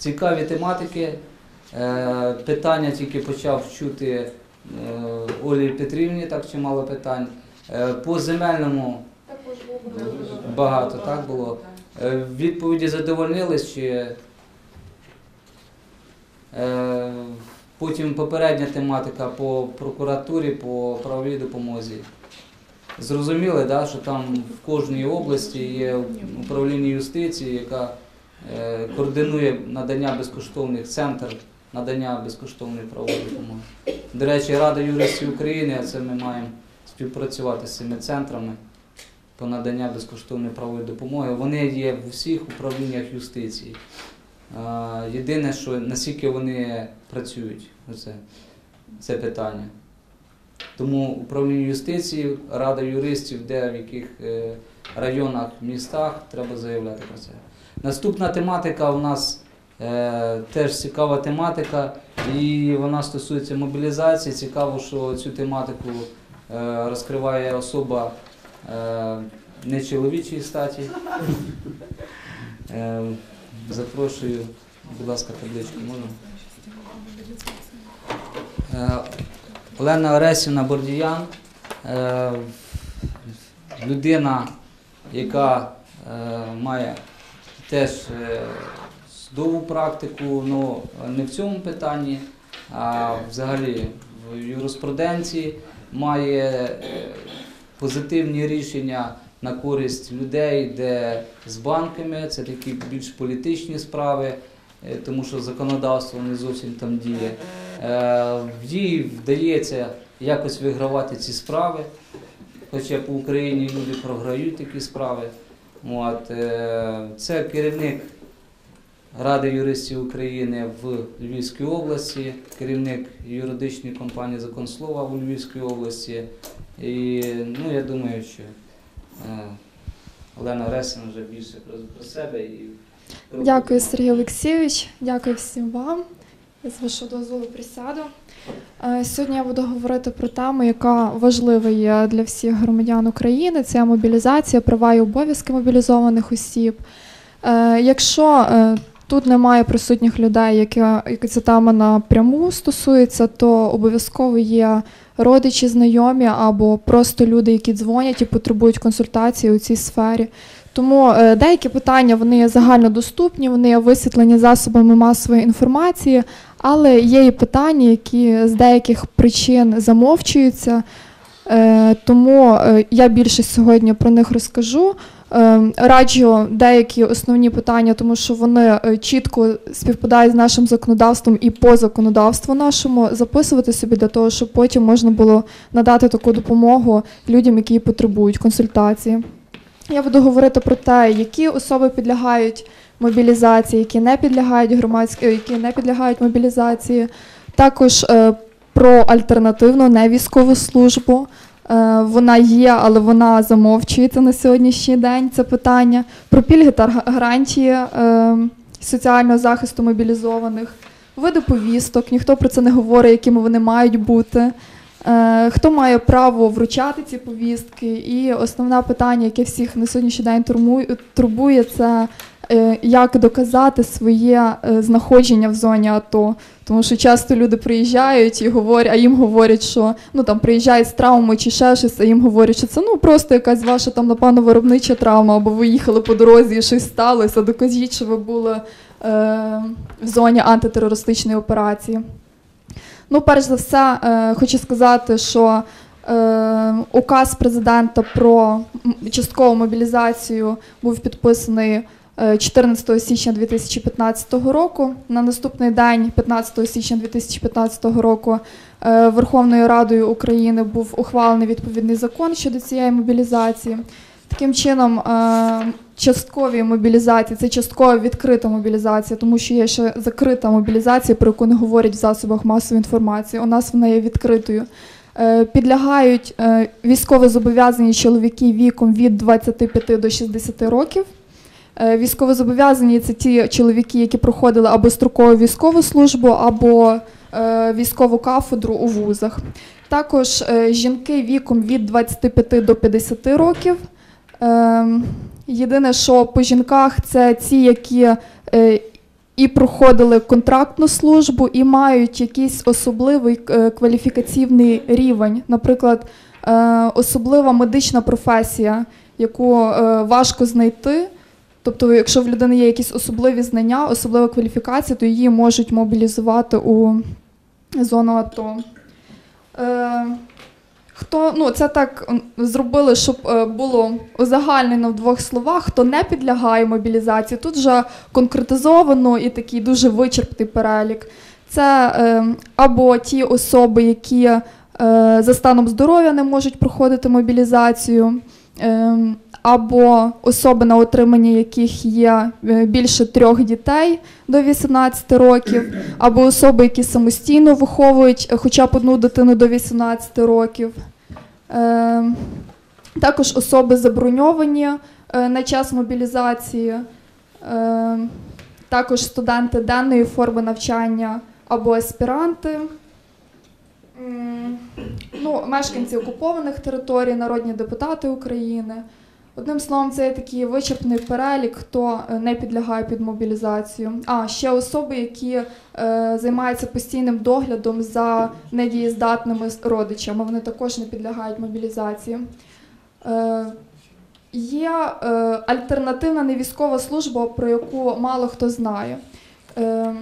цікаві тематики. Е, Питання тільки почав чути е, Олі Петрівні, так чимало питань. Е, По земельному багато так було. Відповіді задовольнились чи потім попередня тематика по прокуратурі, по правовій допомозі. Зрозуміли, да, що там в кожній області є управління юстиції, яка координує надання безкоштовних центр надання безкоштовної правової допомоги. До речі, Рада юристів України, а це ми маємо співпрацювати з цими центрами по надання безкоштовної правової допомоги. Вони є в усіх управліннях юстиції. Єдине, що наскільки вони працюють, оце, це питання. Тому управління юстиції, рада юристів, де в яких е, районах, містах треба заявляти про це. Наступна тематика у нас е, теж цікава тематика, і вона стосується мобілізації. Цікаво, що цю тематику е, розкриває особа е, не чоловічої статі. Е, запрошую, будь ласка, табличку можна. Е, Олена Оресівна Бордіян, е, людина, яка е, має теж е, судову практику, але не в цьому питанні, а взагалі в юриспруденції має е, позитивні рішення на користь людей, де з банками, це такі більш політичні справи, е, тому що законодавство не зовсім там діє. Е, Їй вдається якось вигравати ці справи, хоча по Україні люди програють такі справи. От, е, Це керівник Ради юристів України в Львівській області, керівник юридичної компанії Закон Слова в Львівській області. І ну, я думаю, що е, Олена Ресин вже більше про, себе. І Дякую, Сергій Олексійович. Дякую всім вам. З вашого дозволу присяду. Е, Сьогодні я буду говорити про тему, яка важлива є для всіх громадян України. Це мобілізація, права і обов'язки мобілізованих осіб. Е, Якщо е, тут немає присутніх людей, які ця тема напряму стосується, то обов'язково є родичі, знайомі або просто люди, які дзвонять і потребують консультації у цій сфері. Тому деякі питання вони загальнодоступні, вони є висвітлені засобами масової інформації, але є і питання, які з деяких причин замовчуються. Е, тому е, я більше сьогодні про них розкажу. Е, раджу деякі основні питання, тому що вони чітко співпадають з нашим законодавством і по законодавству нашому, записувати собі для того, щоб потім можна було надати таку допомогу людям, які потребують консультації. Я буду говорити про те, які особи підлягають мобілізації, які не підлягають громадській, які не підлягають мобілізації. Також е, про альтернативну невійськову службу. Е, вона є, але вона замовчується на сьогоднішній день. Це питання про пільги та гарантії е, соціального захисту мобілізованих, види повісток. Ніхто про це не говорить, якими вони мають бути. Е, Хто має право вручати ці повістки? І основне питання, яке всіх на сьогоднішній день турбує, це е, як доказати своє е, знаходження в зоні АТО. Тому що часто люди приїжджають і говорять, а їм говорять, що ну там приїжджають з травмою чи ще щось, а їм говорять, що це ну просто якась ваша там напевно виробнича травма, або ви їхали по дорозі і щось сталося. Докажіть, що ви були е, в зоні антитерористичної операції. Ну, перш за все, е, хочу сказати, що е, указ президента про часткову мобілізацію був підписаний е, 14 січня 2015 року. На наступний день, 15 січня 2015 року, е, Верховною Радою України був ухвалений відповідний закон щодо цієї мобілізації. Таким чином, е, часткові мобілізації це частково відкрита мобілізація, тому що є ще закрита мобілізація, про яку не говорять в засобах масової інформації. У нас вона є відкритою. Е, Підлягають е, військовозобов'язані чоловіки віком від 25 до 60 років. Е, Військовозобов'язані це ті чоловіки, які проходили або строкову військову службу, або військову кафедру у вузах. Також жінки віком від 25 до 50 років. Єдине, що по жінках це ті, які е, і проходили контрактну службу, і мають якийсь особливий е, кваліфікаційний рівень, наприклад, е, особлива медична професія, яку важко знайти. Тобто, якщо в людини є якісь особливі знання, особлива кваліфікація, то її можуть мобілізувати у зону АТО. Хто ну це так зробили, щоб е, було узагальнено в двох словах, хто не підлягає мобілізації. Тут вже конкретизовано і такий дуже вичерпний перелік. Це е, або ті особи, які е, за станом здоров'я не можуть проходити мобілізацію, е, або особи, на отриманні яких є е, більше трьох дітей до 18 років, або особи, які самостійно виховують е, хоча б одну дитину до 18 років. Е, також особи заброньовані е, на час мобілізації, е, також студенти денної форми навчання або аспіранти. Ну, мешканці окупованих територій, народні депутати України. Одним словом, це є такий вичерпний перелік, хто е, не підлягає під мобілізацію. А ще особи, які е, займаються постійним доглядом за недієздатними родичами, вони також не підлягають мобілізації. Е, є е, альтернативна невійськова служба, про яку мало хто знає. Е,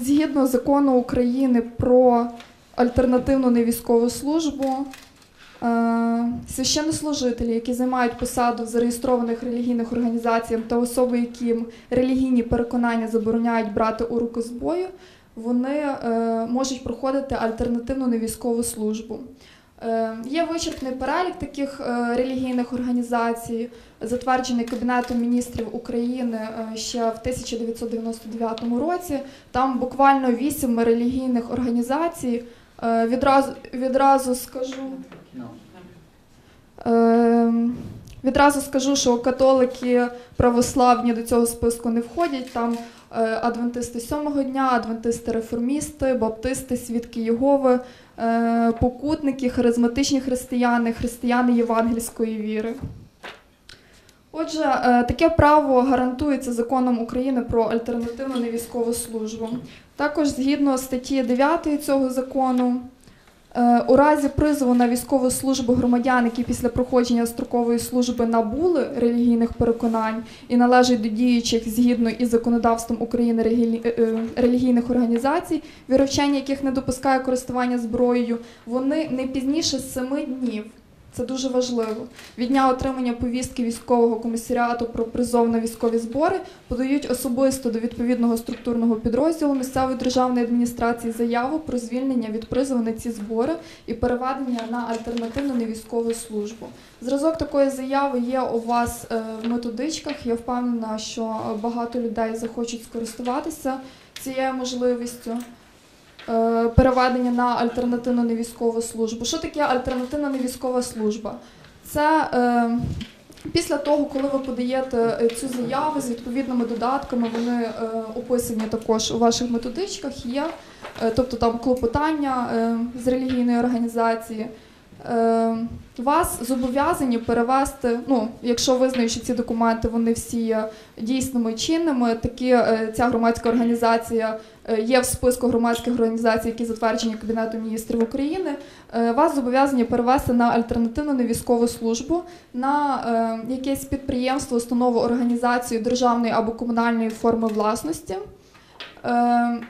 згідно закону України про альтернативну невійськову службу, Священнослужителі, які займають посаду в зареєстрованих релігійних організаціях та особи, яким релігійні переконання забороняють брати у руки зброю, вони е, можуть проходити альтернативну невійськову службу. Е, Є вичерпний перелік таких е, релігійних організацій, затверджений Кабінетом міністрів України е, ще в 1999 році. Там буквально вісім релігійних організацій. Е, Відразу, відразу скажу. Ем, Відразу скажу, що католики православні до цього списку не входять. Там е, адвентисти сьомого дня, адвентисти реформісти, баптисти, свідки Єгови, е, покутники, харизматичні християни, християни євангельської віри. Отже, е, таке право гарантується законом України про альтернативну невійськову службу. Також згідно статті 9 цього закону, Е, У разі призову на військову службу громадян, які після проходження строкової служби набули релігійних переконань і належать до діючих згідно із законодавством України е, е, релігійних організацій, віровчення яких не допускає користування зброєю, вони не пізніше семи днів. Це дуже важливо. Від дня отримання повістки військового комісаріату про призов на військові збори подають особисто до відповідного структурного підрозділу місцевої державної адміністрації заяву про звільнення від призову на ці збори і переведення на альтернативну невійськову службу. Зразок такої заяви є у вас е, в методичках. Я впевнена, що багато людей захочуть скористуватися цією можливістю. Е, Переведення на альтернативну невійськову службу. Що таке альтернативна невійськова служба? Це е, після того, коли ви подаєте е, цю заяву з відповідними додатками, вони описані також у ваших методичках. Є, тобто там клопотання з релігійної організації. Вас зобов'язані перевести, ну, якщо визнають, що ці документи вони всі є дійсними чинними, такі ця громадська організація є в списку громадських організацій, які затверджені Кабінетом міністрів України. Е, Вас зобов'язані перевести на альтернативну невійськову службу, на е, якесь підприємство, установу, організацію державної або комунальної форми власності. Е,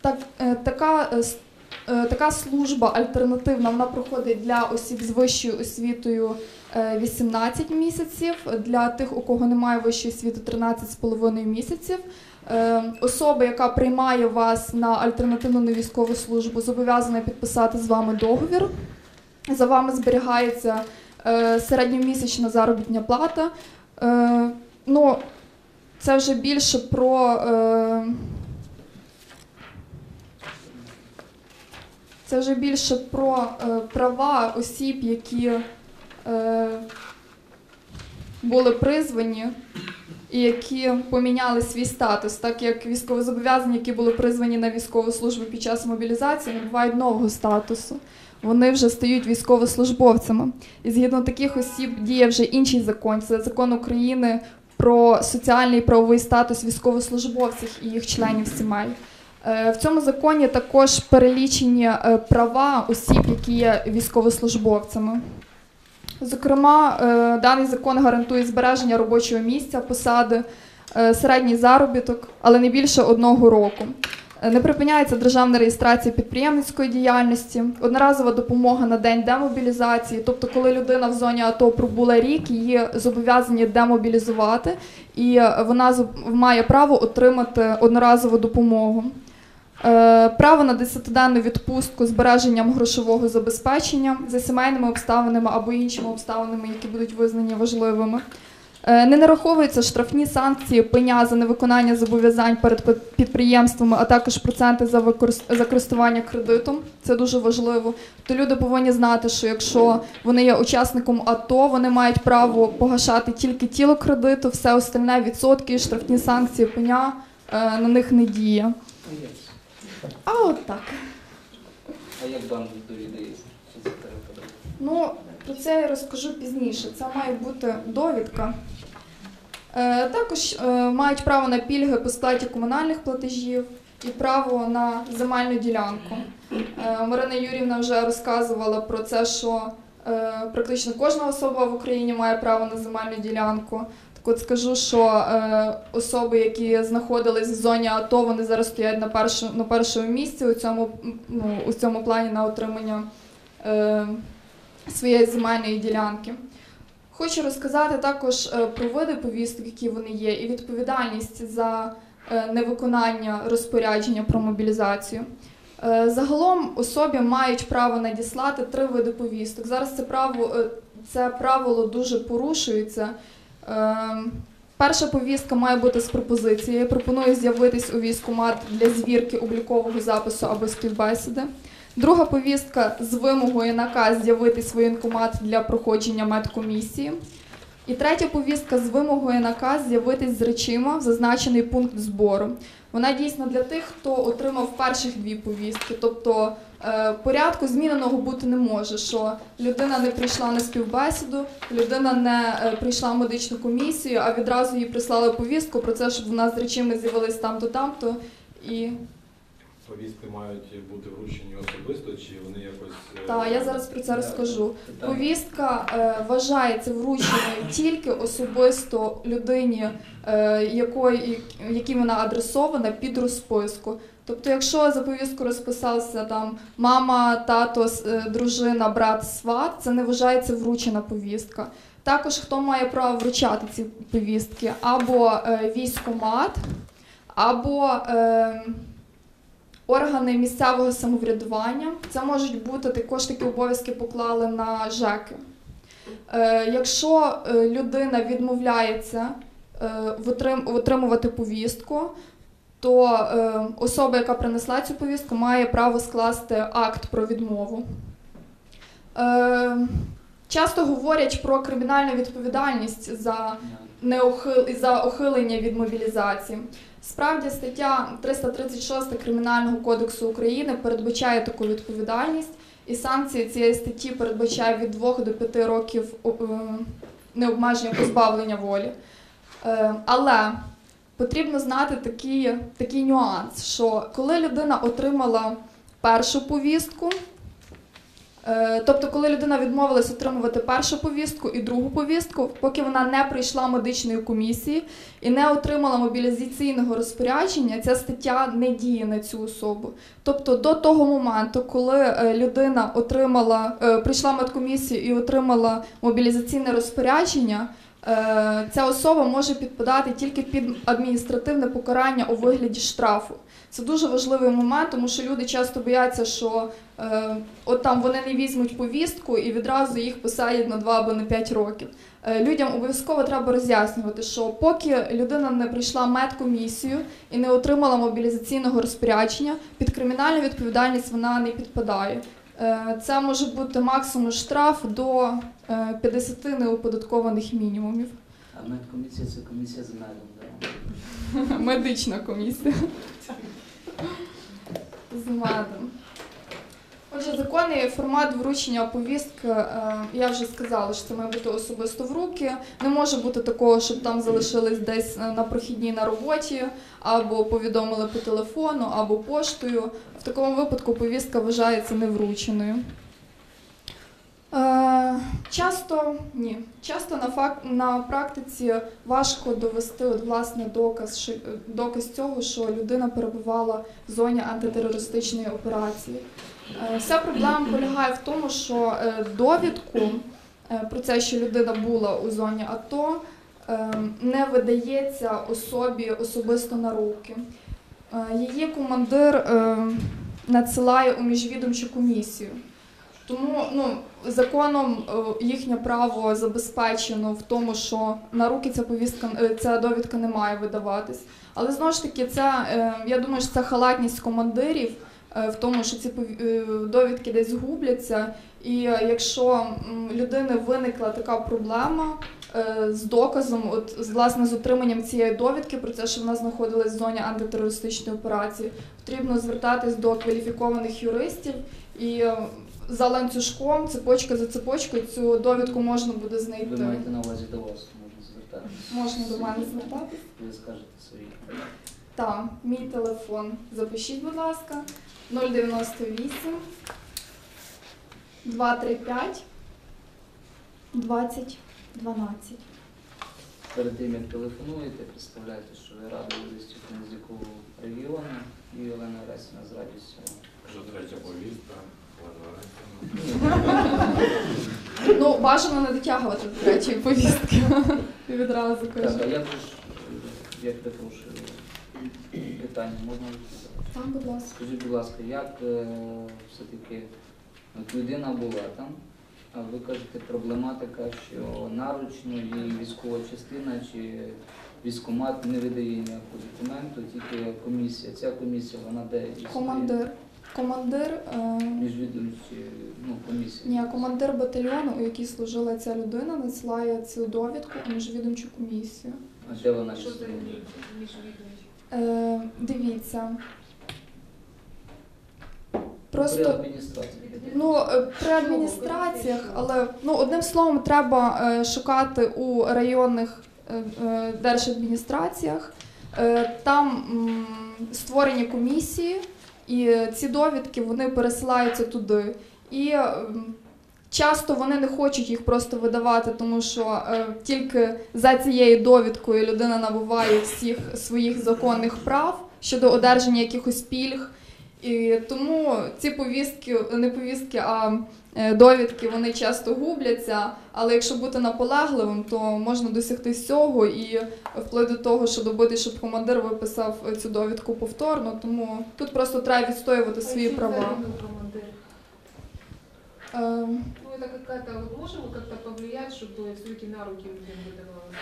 так, е, така, е, е, така служба альтернативна вона проходить для осіб з вищою освітою е, 18 місяців, для тих, у кого немає вищої освіти 13,5 місяців. Е, Особа, яка приймає вас на альтернативну невійськову службу, зобов'язана підписати з вами договір. За вами зберігається е, середньомісячна заробітня плата. Е, ну, це вже більше про. Це вже більше про права осіб, які були призвані і які поміняли свій статус, так як військовозобов'язані, які були призвані на військову службу під час мобілізації, набувають нового статусу. Вони вже стають військовослужбовцями. І згідно таких осіб діє вже інший закон. Це закон України про соціальний і правовий статус військовослужбовців і їх членів сімей. Е, В цьому законі також перелічені е, права осіб, які є військовослужбовцями. Зокрема, е, даний закон гарантує збереження робочого місця, посади, е, середній заробіток, але не більше одного року. Е, Не припиняється державна реєстрація підприємницької діяльності, одноразова допомога на день демобілізації. Тобто, коли людина в зоні АТО пробула рік, її зобов'язані демобілізувати, і вона має право отримати одноразову допомогу. Е, Право на 10-денну відпустку збереженням грошового забезпечення за сімейними обставинами або іншими обставинами, які будуть визнані важливими. Е, Не нараховуються штрафні санкції, пеня за невиконання зобов'язань перед підприємствами, а також проценти за використ- за користування кредитом. Це дуже важливо. То люди повинні знати, що якщо вони є учасником АТО, вони мають право погашати тільки тіло кредиту, все остальне відсотки, штрафні санкції, пеня е, на них не діє. А от так. А як банк довідається? Що це треба подати? Ну, про це я розкажу пізніше. Це має бути довідка. Е, також е, мають право на пільги по сплаті комунальних платежів і право на земельну ділянку. Е, Марина Юрівна вже розказувала про це, що е, практично кожна особа в Україні має право на земельну ділянку. От скажу, що е, особи, які знаходились в зоні АТО, вони зараз стоять на, першу, на першому місці у цьому, ну, у цьому плані на отримання. Е, своєї земельної ділянки. Хочу розказати також е, про види повісток, які вони є, і відповідальність за е, невиконання розпорядження про мобілізацію. Е, Загалом особі мають право надіслати три види повісток. Зараз це право це правило дуже порушується. Е, Перша повістка має бути з пропозицією. Пропоную з'явитись у військкомат для звірки облікового запису або співбесіди. Друга повістка з вимогою наказ з'явитись воєнкомат для проходження медкомісії. І третя повістка з вимогою наказ з'явитись з речима в зазначений пункт збору. Вона дійсна для тих, хто отримав перших дві повістки. Тобто порядку зміненого бути не може, що людина не прийшла на співбесіду, людина не е, прийшла в медичну комісію, а відразу їй прислали повістку про це, щоб вона з речима з'явилась там-то, там-то. І Повістки мають бути вручені особисто, чи вони якось. е, та я зараз про це розкажу. Повістка е, вважається врученою тільки особисто людині, е, якої, якій вона адресована під розписку. Тобто, якщо за повістку розписався там мама, тато, е, дружина, брат, сват, це не вважається вручена повістка. Також хто має право вручати ці повістки? Або е, військомат, або е, органи місцевого самоврядування. Це можуть бути також такі обов'язки поклали на ЖЕКи. Е, якщо е, людина відмовляється е, отримувати повістку, то е, особа, яка принесла цю повістку, має право скласти акт про відмову. Е, часто говорять про кримінальну відповідальність за неохил... за ухилення від мобілізації. Справді, стаття 336 Кримінального кодексу України передбачає таку відповідальність, і санкції цієї статті передбачає від 2 до 5 років е, необмеження позбавлення волі. Е, Але потрібно знати такий, такий нюанс, що коли людина отримала першу повістку, Е, Тобто, коли людина відмовилась отримувати першу повістку і другу повістку, поки вона не прийшла медичної комісії і не отримала мобілізаційного розпорядження, ця стаття не діє на цю особу. Тобто, до того моменту, коли е, людина отримала, е, прийшла медкомісію і отримала мобілізаційне розпорядження. Е, Ця особа може підпадати тільки під адміністративне покарання у вигляді штрафу. Це дуже важливий момент, тому що люди часто бояться, що е, от там вони не візьмуть повістку і відразу їх посадять на 2 або на 5 років. Е, людям обов'язково треба роз'яснювати, що поки людина не прийшла медкомісію і не отримала мобілізаційного розпорядження, під кримінальну відповідальність вона не підпадає. Е, це може бути максимум штраф до 50 неоподаткованих мінімумів. А медкомісія це комісія з медом, да? Медична комісія. З медом. Отже, Отже, законний формат вручення повістки, е, я вже сказала, що це має бути особисто в руки. Не може бути такого, щоб там залишились десь е, на прохідній на роботі, або повідомили по телефону, або поштою. В такому випадку повістка вважається неврученою. Часто ні. Часто на факт на практиці важко довести от, власне доказ, що- доказ цього, що людина перебувала в зоні антитерористичної операції. Е, Вся проблема полягає в тому, що е, довідку е, про це, що людина була у зоні АТО, не видається особі особисто на руки. Її командир надсилає у міжвідомчу комісію. Тому ну, законом е, їхнє право забезпечено в тому, що на руки ця повістка, е, ця довідка не має видаватись. Але знову ж таки, це, я думаю, що це халатність командирів е, в тому, що ці довідки десь губляться. І якщо людини виникла така проблема з доказом, от власне з отриманням цієї довідки про те, що вона знаходилась в зоні антитерористичної операції, потрібно звертатись до кваліфікованих юристів і за ланцюжком, цепочка за цепочкою, цю довідку можна буде Ви знайти. маєте на увазі до вас, можна звертатися. Можна до мене звертатись. Ви скажете свої. Так, мій телефон. Запишіть, будь ласка. 098 235 20 12. Перед тим як телефонуєте, представляйте, що ви рада юристів Князякову регіону і Олена Ресіна з радістю. Вже третя повістка. Ну, бажано не дотягувати до третьої повістки. Відразу Так, кажу. а я ж, я перепрошую, питання можна відповідати? Так, будь ласка. Скажіть, будь ласка, як е, все-таки от людина була там, а ви кажете проблематика, що наручно її військова частина чи військкомат не видає ніякого документу, тільки комісія. Ця комісія, вона де існує? Командир. Командир. Е... Міжвідомчі, ну. Ні, командир батальйону, у якій служила ця людина, надсилає цю довідку у міжвідомчу комісію. А де вона Що за існує? Е, дивіться. При Просто адміністрації. ну, е, при адміністраціях, але ну, одним словом, треба е, шукати у районних е, е, держадміністраціях. Е, Там м, створені комісії, і ці довідки вони пересилаються туди. І часто вони не хочуть їх просто видавати, тому що е, тільки за цією довідкою людина набуває всіх своїх законних прав щодо одержання якихось пільг. І тому ці повістки, не повістки, а е, довідки вони часто губляться. Але якщо бути наполегливим, то можна досягти всього і вплоть до того, що добити, щоб командир виписав е, цю довідку повторно. Тому тут просто треба відстоювати свої права. это какая-то, вот можем мы как-то повлиять, чтобы все-таки на руки людям выдавалось?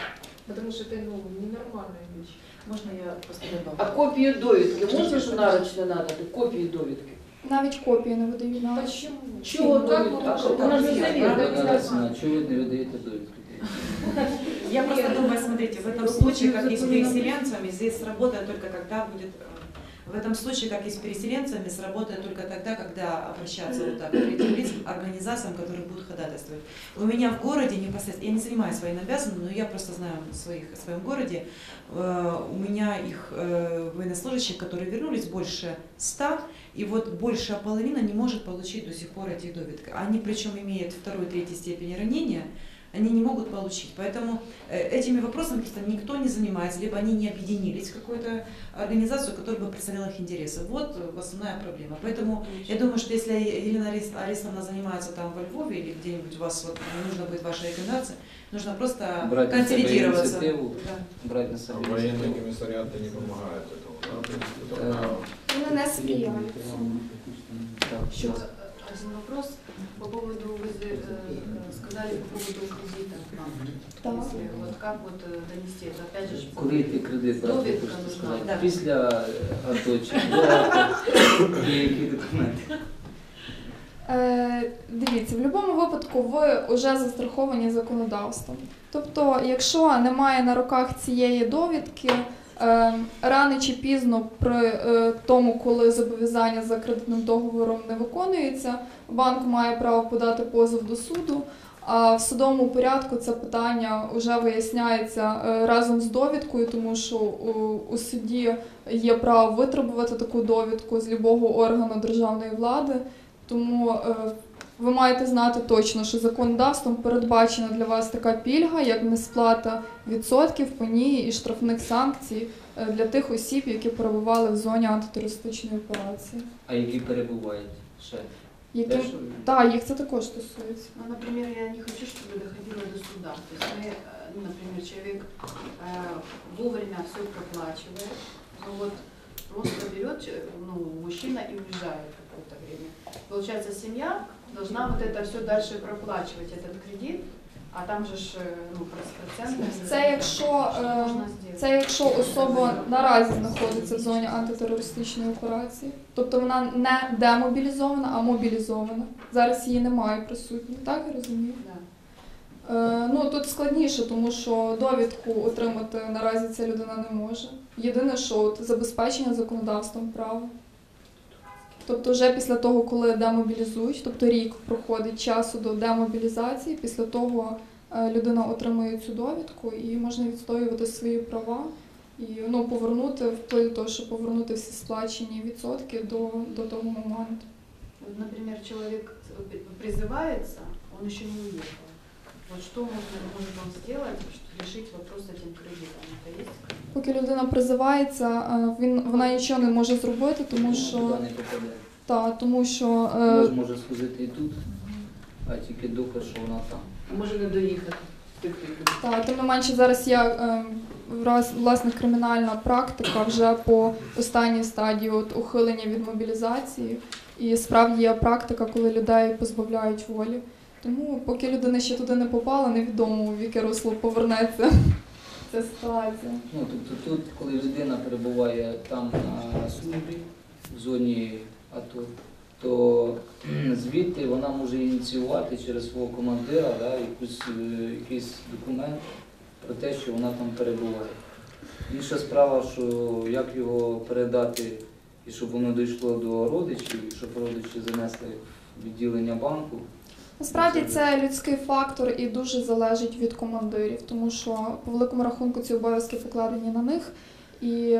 Потому что это, ну, ненормальная вещь. Можна я просто добавлю? А копію довідки можна ж нарочно надати? Копію довідки? навіть копії не видають на Почему? Чого Ну, как довідка? мы можем Вона ж не повлиять? завідує. Правильно? Олена Ресіна, чого ви не видаєте довідки? Я просто думаю, смотрите, в этом случае, как и с переселенцами, здесь сработает только когда будет... в этом случае, как и с переселенцами, сработает только тогда, когда обращаться вот так к третьим лицам, организациям, которые будут ходатайствовать. У меня в городе непосредственно, я не занимаюсь военнообязанным, но я просто знаю своих, о своем городе, Э, у меня их э, военнослужащих, которые вернулись, больше ста, и вот большая половина не может получить до сих пор эти довідки. Они причем имеют второй, третьей степени ранения, они не могут получить. Поэтому э, этими вопросами просто никто не занимается, либо они не объединились в какую-то организацию, которая бы представляла их интересы. Вот э, основная проблема. Поэтому я думаю, что если Елена Арис- Арестовна занимается там во Львове или где-нибудь у вас вот, нужно будет ваша рекомендация, нужно просто Брать на себя консолидироваться. инициативу. Да. Брати на себе А воєнні ініціативу. комісаріати не допомагають цьому, да? Тобто, Е, там, вони не сприяють. Так, Еще щас. один вопрос по поводу, вы э, э, сказали по поводу кредита. Так. Если Вот как вот э, донести это? Опять же, Коли йти кредит брати, Довідка хочете нужна, сказати? да. Після АТО чи до АТО? Є які документи? Е, дивіться, в будь-якому випадку ви вже застраховані законодавством. Тобто, якщо немає на руках цієї довідки, Е, Рано чи пізно при е, тому, коли зобов'язання за кредитним договором не виконується, банк має право подати позов до суду. А в судовому порядку це питання вже виясняється е, разом з довідкою, тому що у, суді є право витребувати таку довідку з любого органу державної влади. Тому е, ви маєте знати точно, що законодавством передбачена для вас така пільга, як несплата відсотків, пені і штрафних санкцій е, для тих осіб, які перебували в зоні антитерористичної операції. А які перебувають ще? Які Теж? так, їх це також стосується. Ну, например, я не хочу, чтобы доходило до суда. То есть мы, э, ну, например, человек э, вовремя все проплачивает, но вот просто берет э, ну, мужчина и уезжает какое-то время. Получается, семья должна вот это все дальше проплачивать, этот кредит, а там же ж, э, ну, проценты. Це якщо, е. Це якщо особа наразі знаходиться в зоні антитерористичної операції, тобто вона не демобілізована, а мобілізована. Зараз її немає присутньої, так я розумію? Да. Е, ну тут складніше, тому що довідку отримати наразі ця людина не може. Єдине, що от, забезпечення законодавством права. Тобто, вже після того, коли демобілізують, тобто рік проходить часу до демобілізації, після того е, людина отримує цю довідку і можна відстоювати свої права і ну, повернути вплив того, щоб повернути всі сплачені відсотки до, до того моменту. Вот, например, человек призывается, он еще не уехал. Вот что можно, может он сделать, чтобы решить вопрос с этим кредитом? Это есть? Поки людина призивається, е, він вона нічого не може зробити, тому що Туди не попаде. та тому що е, Може, може служити і тут, а тільки доказ, що вона там. Може не доїхати. та тим не менше зараз є е, враз- власне кримінальна практика вже по останній стадії от, ухилення від мобілізації. І справді є практика, коли людей позбавляють волі. Тому поки людина ще туди не попала, невідомо в яке русло повернеться ця ситуація. Ну, тобто тут, коли людина перебуває там на службі, в зоні АТО, то звідти вона може ініціювати через свого командира да, якусь, е, якийсь документ про те, що вона там перебуває. Інша справа, що як його передати і щоб воно дійшло до родичів, щоб родичі занесли в відділення банку. Насправді це людський фактор і дуже залежить від командирів, тому що по великому рахунку ці обов'язки покладені на них, і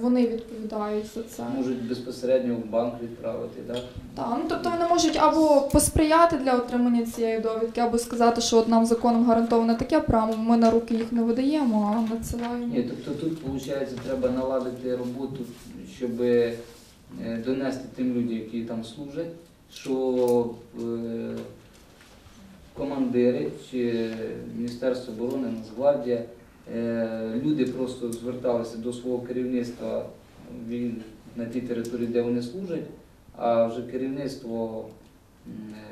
вони відповідають за це. Можуть безпосередньо в банк відправити. Да? Так, ну тобто вони можуть або посприяти для отримання цієї довідки, або сказати, що от нам законом гарантоване таке право, ми на руки їх не видаємо, а надсилаємо. Ні, тобто тут, виходить, треба наладити роботу, щоб е, донести тим людям, які там служать, що е, командири чи Міністерство оборони, Нацгвардія, е, люди просто зверталися до свого керівництва на тій території, де вони служать, а вже керівництво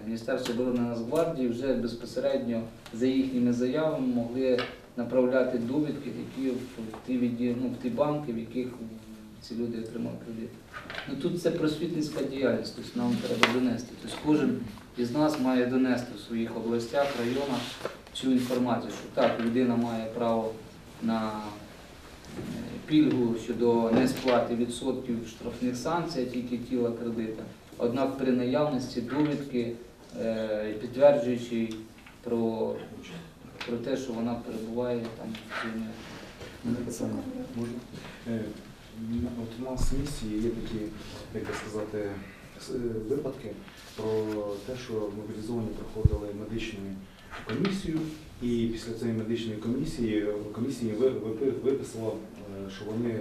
Міністерства оборони Нацгвардії вже безпосередньо за їхніми заявами могли направляти довідки, які в ті відді, ну, в ті банки, в яких ці люди отримали кредит. Ну тут це просвітницька діяльність, тобто нам треба донести. Тобто кожен із нас має донести в своїх областях, районах цю інформацію, що так, людина має право на е, пільгу щодо несплати відсотків штрафних санкцій, тільки тіла кредита. Однак при наявності довідки, е, підтверджуючи про, про те, що вона перебуває там? Е, От у нас в місті є такі, як сказати, випадки про те, що мобілізовані проходили медичну комісію, і після цієї медичної комісії комісії ви- виписала, е, що вони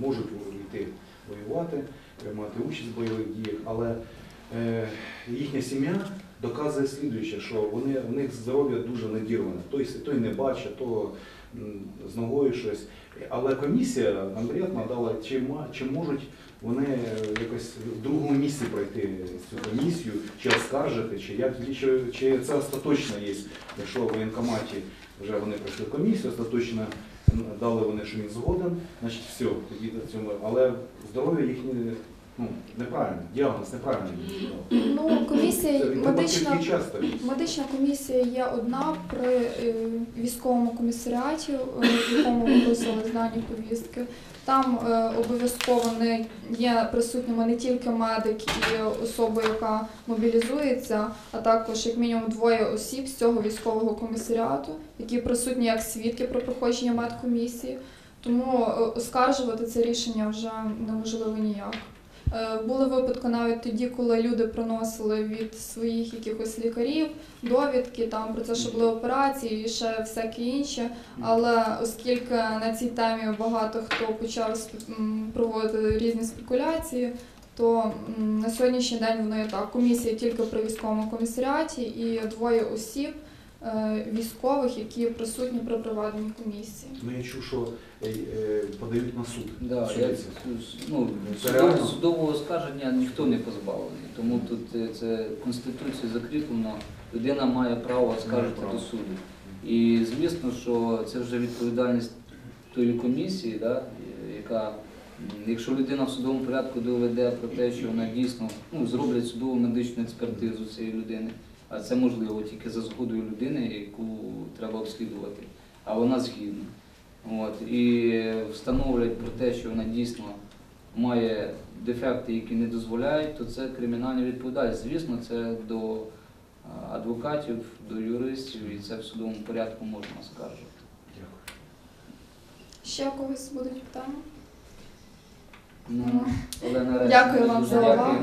можуть йти воювати, приймати участь в бойових діях, але е, їхня сім'я доказує слідуюче, що вони, у них здоров'я дуже надірване. Той, той не бачить, то з ногою щось. Але комісія конкретно надала, чи, чи можуть вони е, якось в другому місці пройти цю комісію, чи оскаржити, чи як чи, чи це остаточно є, якщо в воєнкоматі вже вони пройшли комісію, остаточно дали вони, що він згоден, значить все, тоді до цьому. Але здоров'я їхнє Ну, неправильно, діагноз неправильний. Ну, комісія медична. Медична комісія є одна при е, військовому комісаріаті, е, в якому виписували здані повістки. Там е, обов'язково не є присутніми не тільки медик і особа, яка мобілізується, а також як мінімум двоє осіб з цього військового комісаріату, які присутні як свідки про проходження медкомісії. Тому е, оскаржувати це рішення вже неможливо ніяк. Е, Були випадки навіть тоді, коли люди приносили від своїх якихось лікарів довідки там про те, що були операції і ще всяке інше. Але оскільки на цій темі багато хто почав проводити різні спекуляції, то на сьогоднішній день воно є так. Комісія тільки при військовому комісаріаті і двоє осіб військових, які присутні при проведенні комісії. Ну я чув, що е, е, подають на суд. Да, я, ну, Це судов- реально? судового оскарження ніхто не позбавлений. Тому тут е, це Конституцією закріплено, людина має право оскаржити право. до суду. І звісно, що це вже відповідальність тої комісії, да, е, яка, якщо людина в судовому порядку доведе про те, що вона дійсно ну, зроблять судову медичну експертизу цієї людини, а це можливо тільки за згодою людини, яку треба обслідувати, а вона згідна. От, і встановлять про те, що вона дійсно має дефекти, які не дозволяють, то це кримінальна відповідальність. Звісно, це до адвокатів, до юристів, і це в судовому порядку можна оскаржувати. Дякую. Ще у когось будуть питання? Ну, Олена Дякую вам за увагу.